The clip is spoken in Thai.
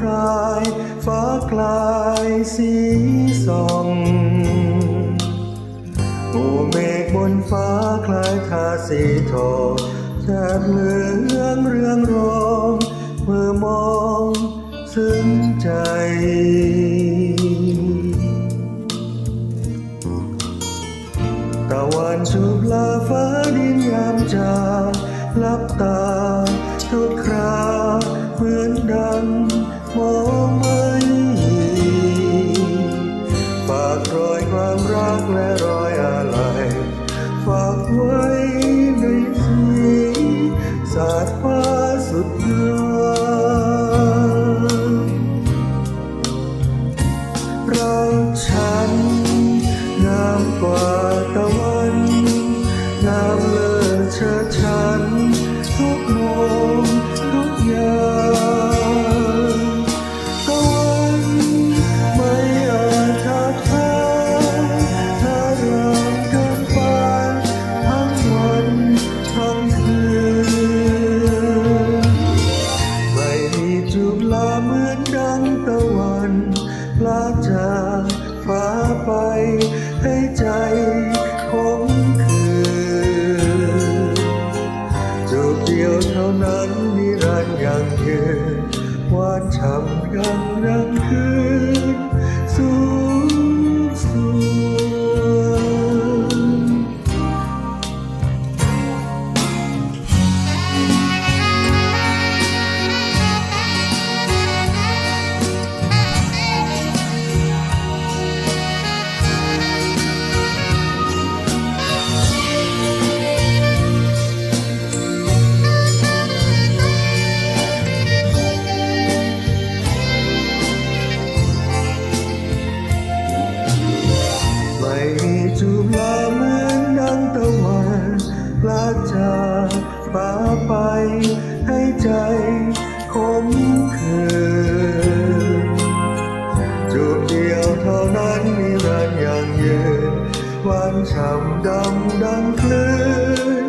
พรายฟ้ากลายสีส่องโอ้เมฆบนฟ้าคล้ายทาสีทองแทบเหลืองเรืองรองเมื่อมองซึ้งใจตะวันชุบลาฟ้าดินยามจางลับตาากรอยความรักและรอยอะไรฝากไว้ในสีสาดฟ้าสุดยอดรักฉันงามกว่า จากฟ้าไปให้ใจคงคืนจูบเดียวเท่านั้นนิรันดร์ยังยืนวานฉ่ำยังรังคืน ย็นหวานฉ่ำดำดังคลื่น